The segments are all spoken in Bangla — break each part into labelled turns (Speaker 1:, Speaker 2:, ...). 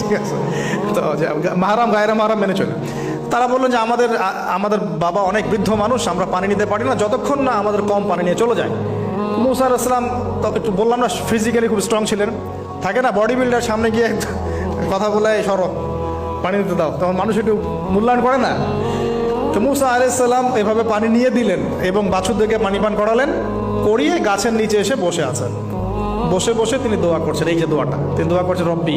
Speaker 1: ঠিক আছে। তো মাহারাম, গায়রা মাহারাম মেনে চলে। তারা বললেন যে আমাদের আমাদের বাবা অনেক বৃদ্ধ মানুষ, আমরা পানি নিতে পারি না, যতক্ষণ না আমাদের কম পানি নিয়ে চলে যায়। মুসা আসলাম তো একটু বললাম না ফিজিক্যালি খুব স্ট্রং ছিলেন। থাকে না বডি বিল্ডার সামনে গিয়ে কথা বলে সর, পানি নিতে দাও। তখন মানুষ একটু মূল্যায়ন করে না। তো মুসা আলাইসাল্লাম এভাবে পানি নিয়ে দিলেন এবং বাছুর বাছুরদেরকে পানি পান করালেন, করিয়ে গাছের নিচে এসে বসে আছেন। বসে বসে তিনি দোয়া করছেন, এই যে দোয়াটা। তিনি দোয়া করছেন, রব্বি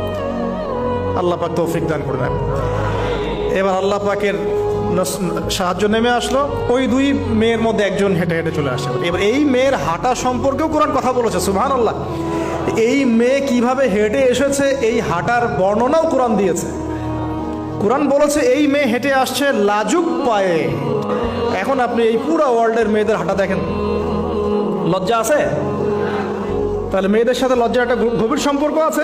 Speaker 1: আল্লাহ পাক তৌফিক দান করে দেন এবার আল্লাহ পাকের সাহায্য নেমে আসলো। ওই দুই মেয়ের মধ্যে একজন হেঁটে হেঁটে চলে আসে। এবার এই মেয়ের হাঁটা সম্পর্কেও কোরআন কথা বলেছে সুবহান আল্লাহ এই মেয়ে কীভাবে হেঁটে এসেছে, এই হাঁটার বর্ণনাও কোরআন দিয়েছে। কোরআন বলেছে, এই মেয়ে হেঁটে আসছে লাজুক পায়ে। এখন আপনি এই পুরো ওয়ার্ল্ডের মেয়েদের হাঁটা দেখেন। লজ্জা আছে? তাহলে মেয়েদের সাথে লজ্জার একটা গভ- গভীর সম্পর্ক আছে?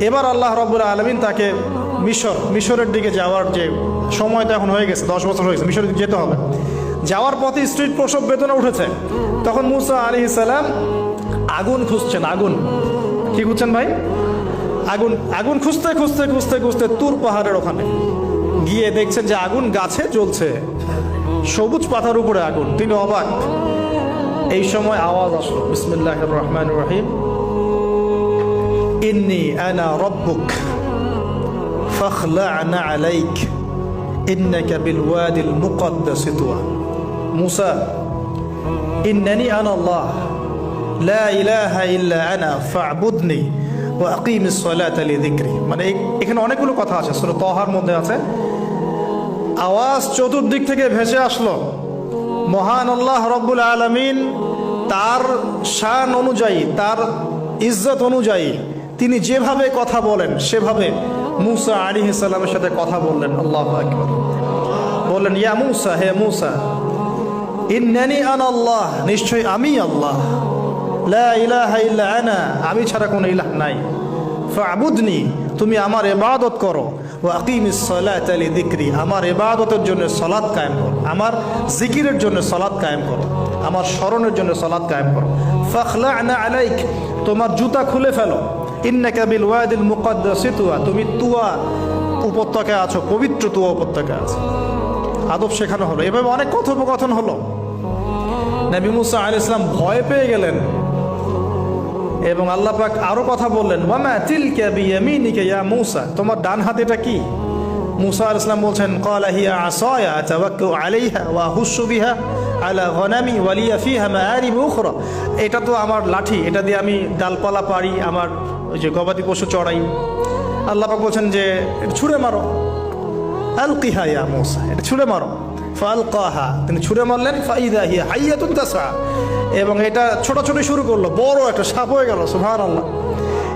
Speaker 1: এবার আল্লাহ রবুল্লা আলমিন তাকে মিশর, মিশরের দিকে যাওয়ার যে সময় তো এখন হয়ে গেছে, দশ বছর হয়ে গেছে দিকে যেতে হবে। যাওয়ার পথে স্ট্রিট প্রসব বেদনা উঠেছে। তখন মুসা আলী সালাম আগুন খুঁজছেন, আগুন। কি খুঁজছেন ভাই? আগুন আগুন খুঁজতে খুঁজতে খুঁজতে খুঁজতে তুর পাহাড়ের ওখানে গিয়ে দেখছেন যে আগুন গাছে জ্বলছে। সবুজ পাতার উপরে আগুন, তিনি অবাক। এই সময় আওয়াজ আসলো বিসমিল্লাহ রহমান রহিম। ইন্নি আনা রব্বুক فاخلعنا عليك إنك بالوادي المقدس طوى موسى إنني أنا الله لا إله إلا أنا فاعبدني وأقيم الصلاة لذكري মানে এই- এখানে অনেকগুলো কথা আছে সুরা তহার মধ্যে আছে আওয়াজ চতুর্দিক থেকে ভেসে আসলো মহান আল্লাহ রব্বুল আলমিন তার শান অনুযায়ী তার ইজ্জত অনুযায়ী তিনি যেভাবে কথা বলেন, সেভাবে মুসা আলী সাল্লামের সাথে কথা বললেন। আল্লাহ বললেন, ইয়া মুসা, হে মুসা, ইন্নানি আন আল্লাহ নিশ্চয়ই আমি আল্লাহ। লা আনা, আমি ছাড়া কোনো ইলাহ নাই। ফাবুদনি, তুমি আমার এবাদত করো। ও দিকরি আমার এবাদতের জন্য সলাৎ কায়েম করো। আমার জিকিরের জন্য সলাৎ কায়েম করো। আমার স্মরণের জন্য সলাৎ কায়েম করো। ফাখলা'না আলাইক, তোমার জুতা খুলে ফেলো। ইন্নাকা বিল ওয়াদিল মুকাদ্দাসি তুয়া, তুমি তুয়া উপত্যকায় আছো, পবিত্র তুয়া উপত্যকায় আছো। আদব শেখানো হলো। এভাবে অনেক কথোপকথন হলো। নবী মুসা আল ইসলাম ভয় পেয়ে গেলেন। এবং আল্লাহ পাক আরও কথা বললেন, ওয়ামা তিলকা বিয়ামিনিকা ইয়া মুসা? তোমার ডান হাত এটা কি? মুসা আল ইসলাম বলছেন, ক্বালা হিয়া আসায়া, আতাওয়াক্কাউ আলাইহা ওয়া হুশু বিহা আলা গনামি ওয়া লিয়া ফিহা মাআরিব উখরা। এটা তো আমার লাঠি, এটা দিয়ে আমি ডালপালা পারি আমার ওই যে গবাদি পশু চড়াই। আল্লাহ পাক বলছেন যে, এটা ছুঁড়ে মারো। আলকিহা ইয়া মুসা, এটা ছুঁড়ে মারো। ফালকাহা, তিনি ছুঁড়ে মারলেন, ফাইদা হিয়া হাইয়াতুন তাসা। এবং এটা ছোটাছুটি শুরু করল, বড় একটা সাপ হয়ে গেল সুভান আল্লাহ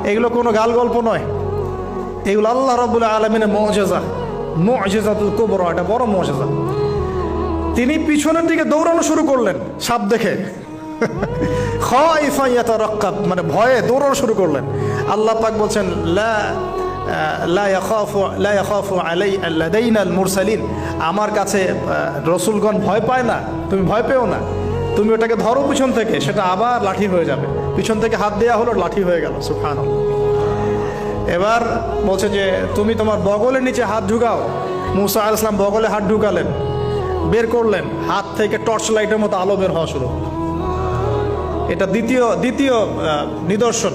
Speaker 1: এগুলো কোনো গাল গল্প নয়। এগুলো আল্লাহ রবুল্লাহ আলমিনের মজেজা, মজেজাতুল কুবর, এটা বড় মজেজা। তিনি পিছনের দিকে দৌড়ানো শুরু করলেন, সাপ দেখে। মানে ভয়ে দৌড়ানো শুরু করলেন। আল্লাহ পাক বলছেন, লা মুরসালিন আমার কাছে রসুলগণ ভয় পায় না, তুমি ভয় পেও না। তুমি ওটাকে ধরো পিছন থেকে, সেটা আবার লাঠি হয়ে যাবে। পিছন থেকে হাত দেওয়া হলো, লাঠি হয়ে গেল সুফান এবার বলছে যে, তুমি তোমার বগলের নিচে হাত ঢুকাও। মুসা আল ইসলাম বগলে হাত ঢুকালেন, বের করলেন, হাত থেকে টর্চ লাইটের মতো আলো বের হওয়া শুরু। হলো। এটা দ্বিতীয় দ্বিতীয় নিদর্শন।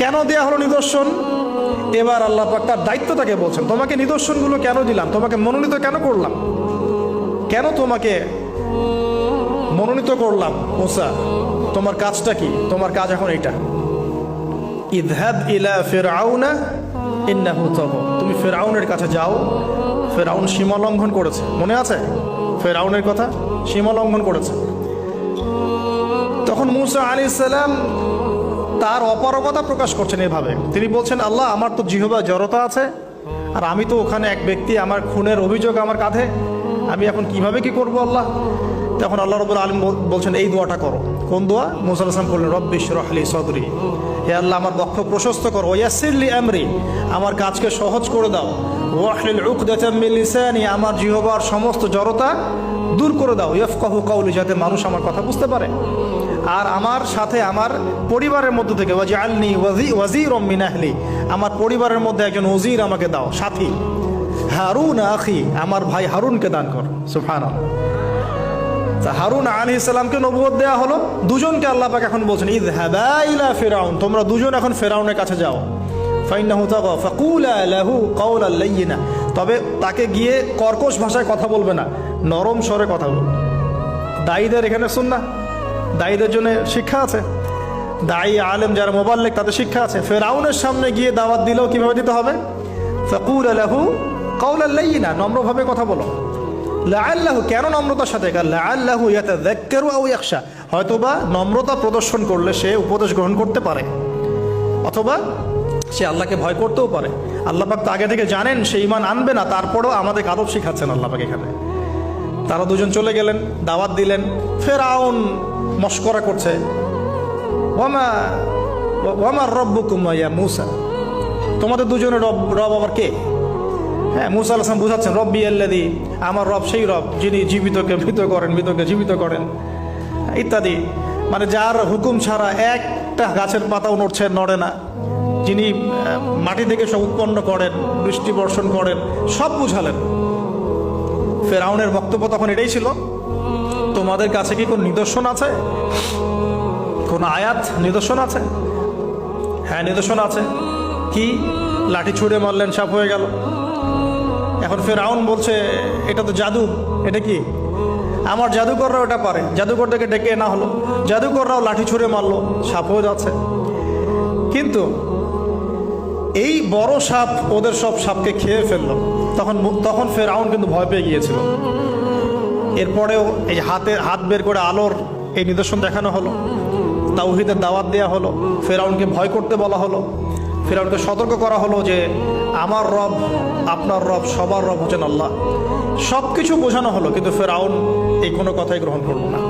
Speaker 1: কেন দেয়া হলো নিদর্শন? এবার আল্লাহ পাক তার দায়িত্ব তাকে বলছেন, তোমাকে নিদর্শনগুলো কেন দিলাম? তোমাকে মনোনীত কেন করলাম? কেন তোমাকে মনোনীত করলাম, মুসা? তোমার কাজটা কি? তোমার কাজ এখন এইটা। ইদহাব ইলা ফেরাউনা ইন্নাহু তাগা তুমি ফেরাউনের কাছে যাও। ফেরাউন সীমা লঙ্ঘন করেছে। মনে আছে? ফেরাউনের কথা? সীমা লঙ্ঘন করেছে। মুসা আলী সাল্লাম তার অপারগতা প্রকাশ করছেন এভাবে। তিনি বলছেন, আল্লাহ, আমার তো জিহবা জড়তা আছে, আর আমি তো ওখানে এক ব্যক্তি, আমার খুনের অভিযোগ আমার কাঁধে। আমি এখন কীভাবে কি করব আল্লাহ? তখন আল্লাহ রবুল আলম বলছেন, এই দোয়াটা করো। কোন দোয়া? মুসা আসলাম করলেন রব্বিশ রহলি সদরি। হে আল্লাহ, আমার বক্ষ প্রশস্ত করো। ওয়াসিরলি আমরি। আমার কাজকে সহজ করে দাও। আমার জিহবার সমস্ত জড়তা দূর করে দাও। ইয়ফকাহু কাউলি, যাতে মানুষ আমার কথা বুঝতে পারে। আর আমার সাথে আমার পরিবারের মধ্যে থেকে, ওয়াজআলনি ওয়াজি ওয়াজির মিনাহলি আমার পরিবারের মধ্যে একজন ওজির আমাকে দাও, সাথী। হারুন আখি আমার ভাই হারুনকে দান কর তা হারুন আলী ইসলামকে নবুয়ত দেওয়া হলো, দুজনকে আল্লাহ পাক এখন বলছেন ঈদ ইলা ফেরাউন তোমরা দুজন এখন ফেরাউনের কাছে যাও। তবে তাকে গিয়ে কর্কশ ভাষায় কথা বলবে না, নরম স্বরে কথা বলবে। দায়ীদের এখানে শুন না দায়ীদের জন্য শিক্ষা আছে। দায়ী আলেম যারা মোবাল্লেক, তাদের শিক্ষা আছে। ফেরাউনের সামনে গিয়ে দাওয়াত দিলেও কীভাবে দিতে হবে? ফাকুল আলাহু কাউলাল লাইয়িনা নম্রভাবে কথা বলো। লাআল্লাহু, কেন নম্রতার সাথে? লাআল্লাহু ইয়াতাযাক্কারু আউ ইয়াখশা। হয়তোবা নম্রতা প্রদর্শন করলে সে উপদেশ গ্রহণ করতে পারে। অথবা সে আল্লাহকে ভয় করতেও পারে। আল্লাহ পাক তো আগে থেকে জানেন, সে ইমান আনবে না, তারপরেও আমাদের আদব শিখাচ্ছেন আল্লাহ পাক এখানে। তারা দুজন চলে গেলেন, দাওয়াত দিলেন। ফেরাউন মস্করা করছে। মুসা? তোমাদের দুজনের রব রব আবার কে? হ্যাঁ মুসা আলাম বুঝাচ্ছেন, রব্বি আল্লাদি আমার রব সেই রব, যিনি জীবিতকে মৃত করেন, মৃতকে জীবিত করেন। ইত্যাদি। মানে যার হুকুম ছাড়া একটা গাছের পাতাও নড়ছে, নড়ে না। যিনি মাটি থেকে সব উৎপন্ন করেন, বৃষ্টি বর্ষণ করেন, সব বুঝালেন। ফেরাউনের বক্তব্য তখন এটাই ছিল। তোমাদের কাছে কি কোন নিদর্শন আছে? কোন আয়াত, নিদর্শন আছে? হ্যাঁ নিদর্শন আছে। কি? লাঠি ছুঁড়ে মারলেন সাপ হয়ে গেল। এখন ফেরাউন বলছে, এটা তো জাদু, এটা কি? আমার জাদুকররাও এটা পারে। জাদুকরটাকে ডেকে না হলো। জাদুকররাও লাঠি ছুঁড়ে মারলো সাপ হয়ে যাচ্ছে। কিন্তু এই বড় সাপ ওদের সব সাপকে খেয়ে ফেলল। তখন তখন ফেরাউন কিন্তু ভয় পেয়ে গিয়েছিল। এরপরেও এই হাতে হাত বের করে আলোর এই নিদর্শন দেখানো হলো, তাওহিদের দাওয়াত দেওয়া হলো, ফেরাউনকে ভয় করতে বলা হলো, ফেরাউনকে সতর্ক করা হলো যে আমার রব, আপনার রব, সবার রব হচ্ছেন আল্লাহ। সব কিছু বোঝানো হলো, কিন্তু ফেরাউন এই কোনো কথাই গ্রহণ করল না।